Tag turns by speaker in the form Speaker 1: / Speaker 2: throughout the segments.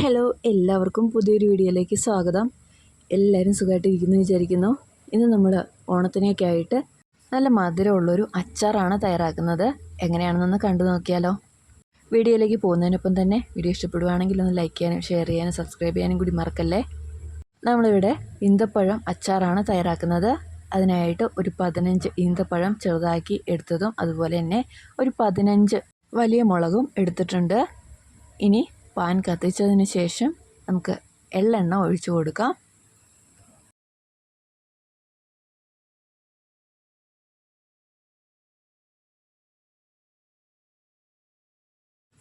Speaker 1: Hello എല്ലാവർക്കും പുതിയൊരു വീഡിയോയിലേക്ക് സ്വാഗതം. എല്ലാവരും സുഖമായിട്ടിരിക്കുന്നു വിചാരിക്കുന്നു. ഇന്ന് നമ്മൾ ഓണത്തിനൊക്കെ ആയിട്ട് നല്ല മധുരമുള്ളൊരു അച്ചാറാണ് തയ്യാറാക്കുന്നത്. എങ്ങനെയാണെന്നൊന്ന് കണ്ടു നോക്കിയാലോ. വീഡിയോയിലേക്ക് പോകുന്നതിനൊപ്പം തന്നെ വീഡിയോ ഇഷ്ടപ്പെടുവാണെങ്കിൽ ഒന്ന് ലൈക്ക് ചെയ്യാനും ഷെയർ ചെയ്യാനും സബ്സ്ക്രൈബ് ചെയ്യാനും കൂടി മറക്കല്ലേ. നമ്മളിവിടെ ഈന്തപ്പഴം അച്ചാറാണ് തയ്യാറാക്കുന്നത്. അതിനായിട്ട് ഒരു പതിനഞ്ച് ഈന്തപ്പഴം ചെറുതാക്കി എടുത്തതും അതുപോലെ തന്നെ ഒരു പതിനഞ്ച് വലിയ മുളകും എടുത്തിട്ടുണ്ട്. ഇനി പാൻ കത്തിച്ചതിന് ശേഷം നമുക്ക് എള്ളെണ്ണ ഒഴിച്ചു കൊടുക്കാം.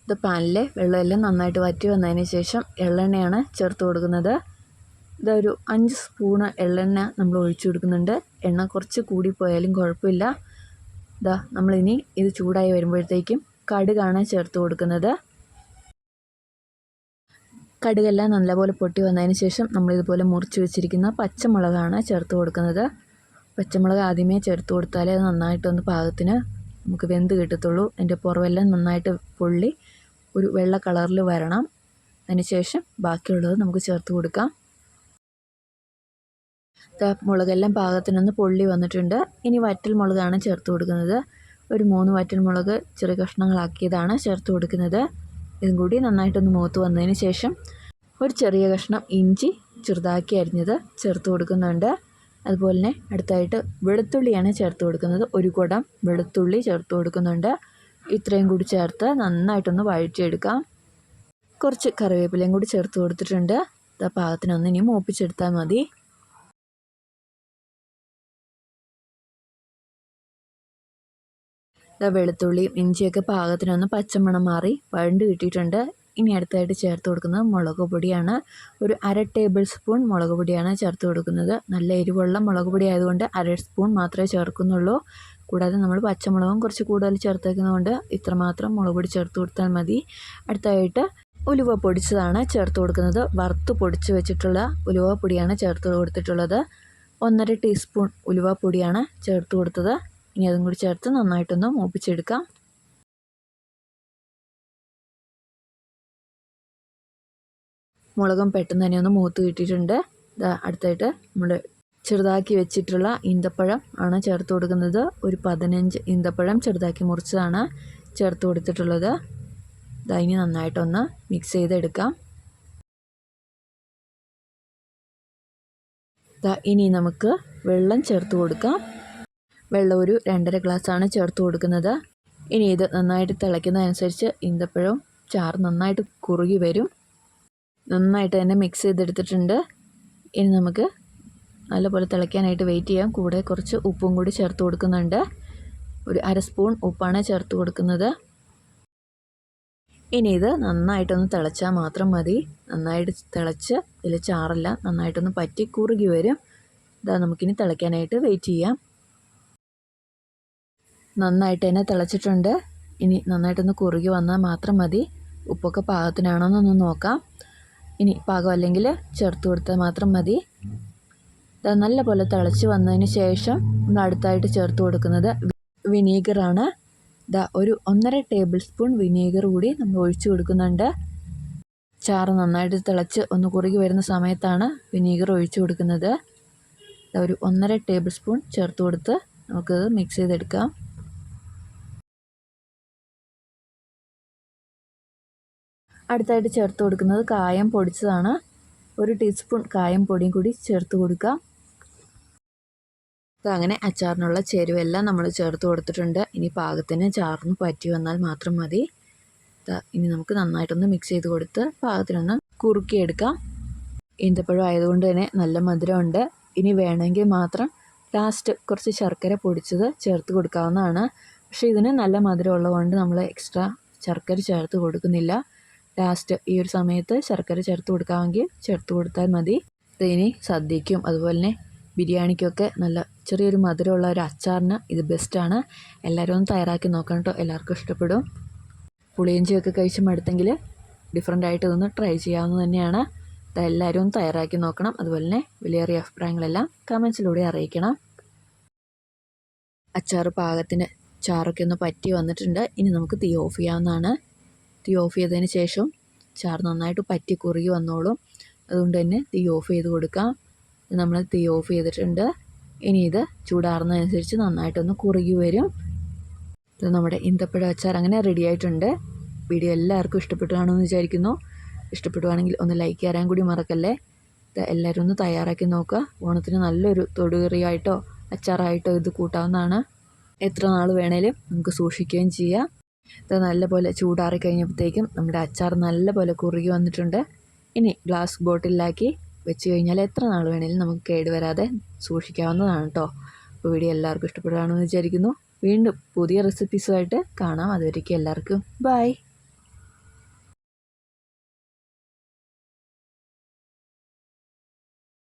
Speaker 1: ഇത് പാനിലെ വെള്ളമെല്ലാം നന്നായിട്ട് വറ്റി വന്നതിന് ശേഷം എള്ളെണ്ണയാണ് ചേർത്ത് കൊടുക്കുന്നത്. ഇതൊരു അഞ്ച് സ്പൂണ് എള്ളെണ്ണ നമ്മൾ ഒഴിച്ചു കൊടുക്കുന്നുണ്ട്. എണ്ണ കുറച്ച് കൂടിപ്പോയാലും കുഴപ്പമില്ല. ഇതാ നമ്മളിനി ഇത് ചൂടായി വരുമ്പോഴത്തേക്കും കടുകാണ് ചേർത്ത് കൊടുക്കുന്നത്. കടുകെല്ലാം നല്ലപോലെ പൊട്ടി വന്നതിന് ശേഷം നമ്മൾ ഇതുപോലെ മുറിച്ച് വെച്ചിരിക്കുന്ന പച്ചമുളകാണ് ചേർത്ത് കൊടുക്കുന്നത്. പച്ചമുളക് ആദ്യമേ ചേർത്ത് കൊടുത്താലേ അത് നന്നായിട്ടൊന്ന് പാകത്തിന് നമുക്ക് വെന്ത് കിട്ടത്തുള്ളൂ. അതിന്റെ പുറവെല്ലാം നന്നായിട്ട് പൊള്ളി ഒരു വെള്ള കളറിൽ വരണം. അതിന് ശേഷം ബാക്കിയുള്ളത് നമുക്ക് ചേർത്ത് കൊടുക്കാം. മുളകെല്ലാം പാകത്തിനൊന്ന് പൊള്ളി വന്നിട്ടുണ്ട്. ഇനി വറ്റൽ മുളകാണ് ചേർത്ത് കൊടുക്കുന്നത്. ഒരു മൂന്ന് വറ്റൽ മുളക് ചെറിയ കഷ്ണങ്ങളാക്കിയതാണ് ചേർത്ത് കൊടുക്കുന്നത്. ഇതും കൂടി നന്നായിട്ടൊന്ന് മൂത്ത് വന്നതിന് ശേഷം ഒരു ചെറിയ കഷ്ണം ഇഞ്ചി ചെറുതാക്കി അരിഞ്ഞത് ചേർത്ത് കൊടുക്കുന്നുണ്ട്. അതുപോലെ തന്നെ അടുത്തായിട്ട് വെളുത്തുള്ളിയാണ് ചേർത്ത് കൊടുക്കുന്നത്. ഒരു കുടം വെളുത്തുള്ളി ചേർത്ത് കൊടുക്കുന്നുണ്ട്. ഇത്രയും കൂടി ചേർത്ത് നന്നായിട്ടൊന്ന് വഴറ്റിയെടുക്കാം. കുറച്ച് കറിവേപ്പിലയും കൂടി ചേർത്ത് കൊടുത്തിട്ടുണ്ട്. പാകത്തിനൊന്ന് ഇനി മൂപ്പിച്ചെടുത്താൽ മതി. വെളുത്തുള്ളിയും ഇഞ്ചിയൊക്കെ പാകത്തിനൊന്ന് പച്ചമണം മാറി വഴണ്ട് കിട്ടിയിട്ടുണ്ട്. ഇനി അടുത്തായിട്ട് ചേർത്ത് കൊടുക്കുന്നത് മുളക് പൊടിയാണ്. ഒരു അര ടേബിൾ സ്പൂൺ മുളക് പൊടിയാണ് ചേർത്ത് കൊടുക്കുന്നത്. നല്ല എരിവുള്ള മുളക് പൊടി ആയതുകൊണ്ട് അര സ്പൂൺ മാത്രമേ ചേർക്കുന്നുള്ളൂ. കൂടാതെ നമ്മൾ പച്ചമുളകും കുറച്ച് കൂടുതൽ ചേർത്തേക്കുന്നതുകൊണ്ട് ഇത്രമാത്രം മുളക് പൊടി ചേർത്ത് കൊടുത്താൽ മതി. അടുത്തായിട്ട് ഉലുവ പൊടിച്ചതാണ് ചേർത്ത് കൊടുക്കുന്നത്. വറുത്ത് പൊടിച്ച് വെച്ചിട്ടുള്ള ഉലുവ പൊടിയാണ് ചേർത്ത് കൊടുത്തിട്ടുള്ളത്. ഒന്നര ടീസ്പൂൺ ഉലുവ പൊടിയാണ് ചേർത്ത് കൊടുത്തത്. ഇനി അതും കൂടി ചേർത്ത് നന്നായിട്ടൊന്ന് മൂപ്പിച്ചെടുക്കാം. മുളകും പെട്ടെന്ന് തന്നെ ഒന്ന് മൂത്ത് കിട്ടിയിട്ടുണ്ട്. ഇതാ അടുത്തായിട്ട് നമ്മൾ ചെറുതാക്കി വെച്ചിട്ടുള്ള ഈന്തപ്പഴം ആണ് ചേർത്ത് കൊടുക്കുന്നത്. ഒരു പതിനഞ്ച് ഈന്തപ്പഴം ചെറുതാക്കി മുറിച്ചതാണ് ചേർത്ത് കൊടുത്തിട്ടുള്ളത്. ഇതാ ഇനി നന്നായിട്ടൊന്ന് മിക്സ് ചെയ്തെടുക്കാം. ഇനി നമുക്ക് വെള്ളം ചേർത്ത് കൊടുക്കാം. വെള്ളം ഒരു രണ്ടര ഗ്ലാസ്സാണ് ചേർത്ത് കൊടുക്കുന്നത്. ഇനി ഇത് നന്നായിട്ട് തിളയ്ക്കുന്നതനുസരിച്ച് ഈന്തപ്പഴം ചാറ് നന്നായിട്ട് കുറുകി വരും. നന്നായിട്ട് തന്നെ മിക്സ് ചെയ്തെടുത്തിട്ടുണ്ട്. ഇനി നമുക്ക് നല്ലപോലെ തിളയ്ക്കാനായിട്ട് വെയിറ്റ് ചെയ്യാം. കൂടെ കുറച്ച് ഉപ്പും കൂടി ചേർത്ത് കൊടുക്കുന്നുണ്ട്. ഒരു അര സ്പൂൺ ഉപ്പാണ് ചേർത്ത് കൊടുക്കുന്നത്. ഇനി ഇത് നന്നായിട്ടൊന്ന് തിളച്ചാൽ മാത്രം മതി. നന്നായിട്ട് തിളച്ച് ഇതിൽ ചാറല്ല നന്നായിട്ടൊന്ന് പറ്റി കുറുകി വരും. ഇതാ നമുക്കിനി തിളയ്ക്കാനായിട്ട് വെയിറ്റ് ചെയ്യാം. നന്നായിട്ട് തന്നെ തിളച്ചിട്ടുണ്ട്. ഇനി നന്നായിട്ടൊന്ന് കുറുകി വന്നാൽ മാത്രം മതി. ഉപ്പൊക്കെ പാകത്തിനാണോ എന്നൊന്ന് നോക്കാം. ഇനി പാകം അല്ലെങ്കിൽ ചേർത്ത് കൊടുത്താൽ മാത്രം മതി. നല്ല പോലെ തിളച്ച് വന്നതിന് ശേഷം നമ്മൾ അടുത്തായിട്ട് ചേർത്ത് കൊടുക്കുന്നത് വിനീഗറാണ്. ഇതാ ഒരു ഒന്നര ടേബിൾ സ്പൂൺ വിനീഗർ കൂടി നമ്മൾ ഒഴിച്ചു കൊടുക്കുന്നുണ്ട്. ചാറ് നന്നായിട്ട് തിളച്ച് ഒന്ന് കുറുകി വരുന്ന സമയത്താണ് വിനീഗർ ഒഴിച്ചു കൊടുക്കുന്നത്. ഒരു ഒന്നര ടേബിൾ സ്പൂൺ ചേർത്ത് കൊടുത്ത് നമുക്കത് മിക്സ് ചെയ്തെടുക്കാം. അടുത്തായിട്ട് ചേർത്ത് കൊടുക്കുന്നത് കായം പൊടിച്ചതാണ്. ഒരു ടീസ്പൂൺ കായം പൊടിയും കൂടി ചേർത്ത് കൊടുക്കുക. അങ്ങനെ അച്ചാറിനുള്ള ചേരുവെല്ലാം നമ്മൾ ചേർത്ത് കൊടുത്തിട്ടുണ്ട്. ഇനി പാകത്തിന് ചാറിന് പറ്റി വന്നാൽ മാത്രം മതി. ഇനി നമുക്ക് നന്നായിട്ടൊന്ന് മിക്സ് ചെയ്ത് കൊടുത്ത് പാകത്തിനൊന്ന് കുറുക്കിയെടുക്കാം. ഈന്തപ്പഴം ആയതുകൊണ്ട് തന്നെ നല്ല മധുരമുണ്ട്. ഇനി വേണമെങ്കിൽ മാത്രം ലാസ്റ്റ് കുറച്ച് ശർക്കര പൊടിച്ചത് ചേർത്ത് കൊടുക്കാവുന്നതാണ്. പക്ഷേ ഇതിന് നല്ല മധുരം ഉള്ളതുകൊണ്ട് നമ്മൾ എക്സ്ട്രാ ശർക്കര ചേർത്ത് കൊടുക്കുന്നില്ല. ലാസ്റ്റ് ഈ ഒരു സമയത്ത് ശർക്കര ചേർത്ത് കൊടുക്കാമെങ്കിൽ ചേർത്ത് കൊടുത്താൽ മതി. ഇനി സദ്യയ്ക്കും അതുപോലെ തന്നെ ബിരിയാണിക്കൊക്കെ നല്ല ചെറിയൊരു മധുരമുള്ള ഒരു അച്ചാറിന് ഇത് ബെസ്റ്റാണ് എല്ലാവരും ഒന്ന് തയ്യാറാക്കി നോക്കണം കേട്ടോ. എല്ലാവർക്കും ഇഷ്ടപ്പെടും. പുളിയഞ്ചിയൊക്കെ കഴിച്ച് മടുത്തെങ്കിൽ ഡിഫറെന്റ് ആയിട്ട് ഇതൊന്ന് ട്രൈ ചെയ്യാവുന്നത് തന്നെയാണ്. എല്ലാവരും ഒന്ന് തയ്യാറാക്കി നോക്കണം. അതുപോലെ തന്നെ വിലയേറിയ അഭിപ്രായങ്ങളെല്ലാം കമൻസിലൂടെ അറിയിക്കണം. അച്ചാറ് പാകത്തിന് ചാറൊക്കെ ഒന്ന് പറ്റി വന്നിട്ടുണ്ട്. ഇനി നമുക്ക് തീ ഓഫ് ചെയ്യാവുന്നതാണ്. തീ ഓഫ് ചെയ്തതിന് ശേഷം ചാർ നന്നായിട്ട് പറ്റി കുറുകി വന്നോളും. അതുകൊണ്ട് തന്നെ തീ ഓഫ് ചെയ്ത് കൊടുക്കാം. നമ്മൾ തീ ഓഫ് ചെയ്തിട്ടുണ്ട്. ഇനി ഇത് ചൂടാറുന്നതനുസരിച്ച് നന്നായിട്ടൊന്ന് കുറുകി വരും. ഇത് നമ്മുടെ ഇന്തപ്പഴ അച്ചാർ അങ്ങനെ റെഡി ആയിട്ടുണ്ട്. വീഡിയോ എല്ലാവർക്കും ഇഷ്ടപ്പെട്ടു കാണുമെന്ന് വിചാരിക്കുന്നു. ഇഷ്ടപ്പെടുവാണെങ്കിൽ ഒന്ന് ലൈക്ക് ചെയ്യാൻ കൂടി മറക്കല്ലേ? എല്ലാവരും ഒന്ന് തയ്യാറാക്കി നോക്കുക. ഓണത്തിന് നല്ലൊരു തൊടുകറിയായിട്ടോ അച്ചാറായിട്ടോ ഇത് കൂട്ടാവുന്നതാണ്. എത്ര നാൾ വേണേലും നമുക്ക് സൂക്ഷിക്കുകയും ചെയ്യാം. ഇത് നല്ലപോലെ ചൂടാറി കഴിഞ്ഞപ്പോഴത്തേക്കും നമ്മുടെ അച്ചാർ നല്ലപോലെ കുറുകി വന്നിട്ടുണ്ട്. ഇനി ഗ്ലാസ് ബോട്ടിലാക്കി വെച്ച് കഴിഞ്ഞാൽ എത്ര നാൾ വേണേലും നമുക്ക് കേടുവരാതെ സൂക്ഷിക്കാവുന്നതാണ് കേട്ടോ. അപ്പോൾ വീഡിയോ എല്ലാവർക്കും ഇഷ്ടപ്പെടുകയാണെന്ന് വിചാരിക്കുന്നു. വീണ്ടും പുതിയ റെസിപ്പീസുമായിട്ട് കാണാം. അതുവരേക്കും എല്ലാവർക്കും. ബൈ